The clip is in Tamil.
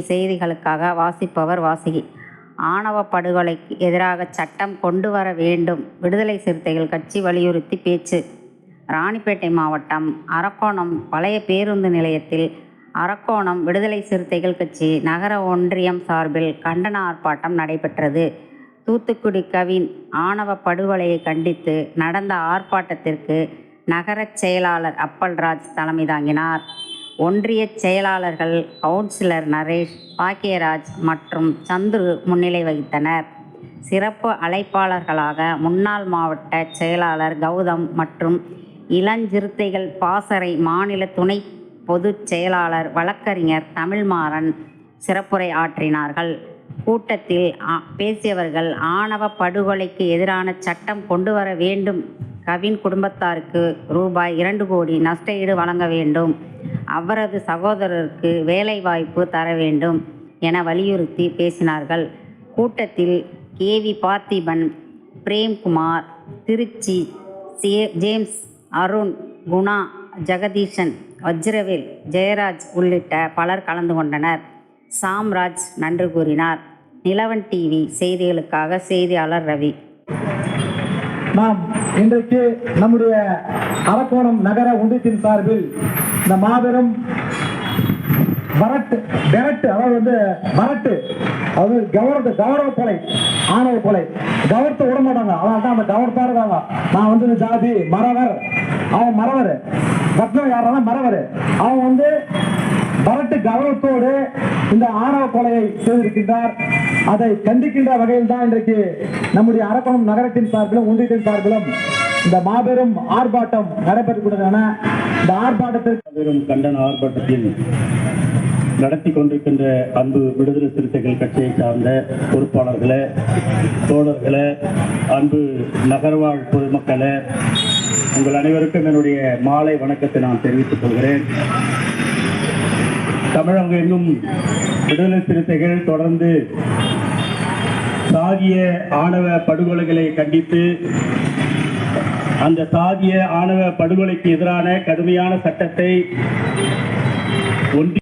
செய்திகளுக்காக வாசிப்பவர் வாசிகி. ஆணவ படுகொலைக்கு எதிராக சட்டம் கொண்டு வர வேண்டும். விடுதலை சிறுத்தைகள் கட்சி வலியுறுத்தி பேச்சு. ராணிப்பேட்டை மாவட்டம் அரக்கோணம் பழைய பேருந்து நிலையத்தில் அரக்கோணம் விடுதலை சிறுத்தைகள் கட்சி நகர ஒன்றியம் சார்பில் கண்டன ஆர்ப்பாட்டம் நடைபெற்றது. தூத்துக்குடி கவின் ஆணவ படுகொலையை கண்டித்து நடந்த ஆர்ப்பாட்டத்திற்கு நகரச் செயலாளர் அப்பல்ராஜ் தலைமை தாங்கினார். ஒன்றிய செயலாளர்கள் கவுன்சிலர் நரேஷ் பாக்கியராஜ் மற்றும் சந்துரு முன்னிலை வகித்தனர். சிறப்பு அழைப்பாளர்களாக முன்னாள் மாவட்ட செயலாளர் கௌதம் மற்றும் இளஞ்சிறுத்தைகள் பாசறை மாநில துணை பொதுச் செயலாளர் வழக்கறிஞர் தமிழ்மாறன் சிறப்புரை ஆற்றினார்கள். கூட்டத்தில் பேசியவர்கள் ஆணவ படுகொலைக்கு எதிரான சட்டம் கொண்டு வர வேண்டும். கவின் குடும்பத்தாருக்கு ரூபாய் இரண்டு கோடி நஷ்டஈடு வழங்க வேண்டும். அவரது சகோதரருக்கு வேலைவாய்ப்பு தர வேண்டும் என வலியுறுத்தி பேசினார்கள். கூட்டத்தில் K V Parthiban Premkumar Trichy James Arun Guna Jegadeesan Vajravel Jeyaraj உள்ளிட்ட பலர் கலந்து கொண்டனர். சாம்ராஜ் நன்றி கூறினார். நிலவன் டிவி செய்திகளுக்காக செய்தியாளர் ரவி. நாம் இன்றைக்கு நம்முடைய அரக்கோணம் நகர ஒன்றியத்தின் சார்பில் இந்த மாபெரும் வரட்டு விரட்டு அதாவது வந்து வரட்டு அதாவது கௌரவ கௌரவ கொலை ஆணவ கொலை. கௌரத்தை விட மாட்டாங்க. அதனால தான் அந்த கௌரவத்தா இருக்காங்க. நான் வந்து ஜாதி மறவர். அவன் மறவர். பத்ம யாரா மறவர். அவன் வந்து வரட்டு கௌரவத்தோடு இந்த ஆணவ கொலையை செய்திருக்கின்றார். அதை கண்டிக்கின்ற வகையில் தான் இன்றைக்கு நம்முடைய அரக்கணம் நகரத்தின் சார்பிலும் ஒன்றியத்தின் சார்பிலும் இந்த மாபெரும் ஆர்ப்பாட்டம் நடைபெற்றுக் இந்த ஆர்ப்பாட்டத்திற்கு பெரும் கண்டன ஆர்ப்பாட்டத்தில் நடத்தி கொண்டிருக்கின்ற அன்பு விடுதலை சிறுத்தைகள் கட்சியை சார்ந்த பொறுப்பாளர்களே தோழர்களே அன்பு நகர்வாழ் பொதுமக்களை உங்கள் அனைவருக்கும் என்னுடைய மாலை வணக்கத்தை நான் தெரிவித்துக் கொள்கிறேன். தமிழகம் எங்கும் விடுதலை சிறுத்தைகள் தொடர்ந்து சாதிய ஆணவ படுகொலைகளை கண்டித்து அந்த சாதிய ஆணவ படுகொலைக்கு எதிரான கடுமையான சட்டத்தை ஒன்றி